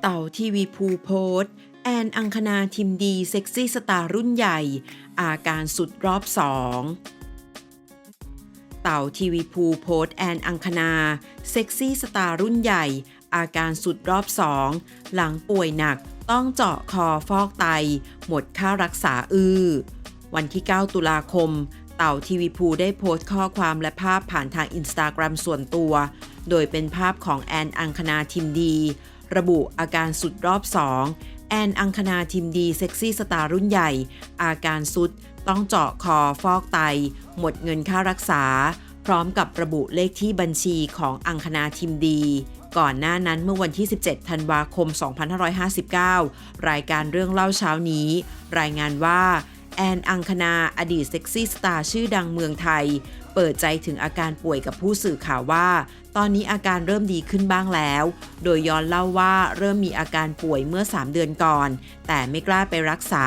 เต่าทีวีพูโพสแอนอังคณาทิมดีเซ็กซี่สตาร์รุ่นใหญ่ อาการสุดรอบสองเต่าทีวีพูโพสแอนอังคณาเซ็กซี่สตาร์รุ่นใหญ่ อาการสุดรอบสองหลังป่วยหนักต้องเจาะคอฟอกไต หมดค่ารักษาอือวันที่ 9 ตุลาคม เต่าทีวีพูได้โพสต์ข้อความและภาพผ่านทางอินสตาแกรมส่วนตัว โดยเป็นภาพของแอนอังคณาทิมดี ระบุอาการสุดรอบ 2 แอนอังคณาทิมดีเซ็กซี่สตาร์รุ่นใหญ่ อาการสุดต้องเจาะคอฟอกไต หมดเงินค่ารักษา พร้อมกับระบุเลขที่บัญชีของอังคณาทิมดีก่อนหน้านั้นเมื่อวันที่ 17 ธันวาคม 2559 รายการเรื่องเล่าเช้านี้ รายงานว่า แอนอังคณาอดีตเซ็กซี่สตาร์ชื่อดังเมืองไทย เปิดใจถึงอาการป่วยกับผู้สื่อข่าวว่า ตอนนี้อาการเริ่มดีขึ้นบ้างแล้ว โดยย้อนเล่าว่าเริ่มมีอาการป่วยเมื่อ 3 เดือนก่อน แต่ไม่กล้าไปรักษา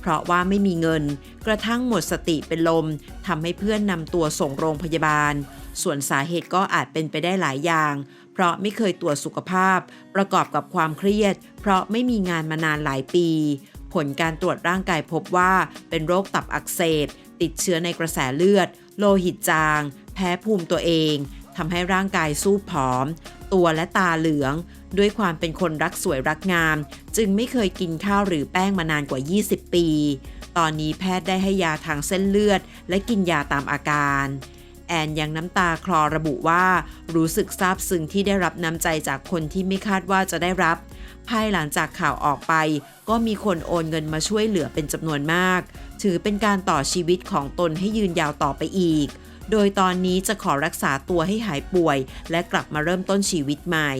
เพราะว่าไม่มีเงิน กระทั่งหมดสติเป็นลมทำให้เพื่อนนำตัวส่งโรงพยาบาล ส่วนสาเหตุก็อาจเป็นไปได้หลายอย่าง เพราะไม่เคยตรวจสุขภาพ ประกอบกับความเครียด เพราะไม่มีงานมานานหลายปี ผลการตรวจร่างกายพบว่า เป็นโรคตับอักเสบ ติดเชื้อในกระแสเลือด โลหิตจาง แพ้ภูมิตัวเองทำให้ร่างกายสู้ผอม ตัวและตาเหลือง ด้วยความเป็นคนรักสวยรักงาม จึงไม่เคยกินข้าวหรือแป้งมานานกว่า 20 ปี ตอนนี้แพทย์ได้ให้ยาทางเส้นเลือด และกินยาตามอาการ แอนยังน้ำตาคลอระบุว่า รู้สึกซาบซึ้งที่ได้รับน้ำใจจากคนที่ไม่คาดว่าจะได้รับ ภายหลังจากข่าวออกไป ก็มีคนโอนเงินมาช่วยเหลือเป็นจำนวนมาก ถือเป็นการต่อชีวิตของตนให้ยืนยาวต่อไปอีก โดยตอนนี้จะขอรักษาตัวให้หายป่วย และกลับมาเริ่มต้นชีวิตใหม่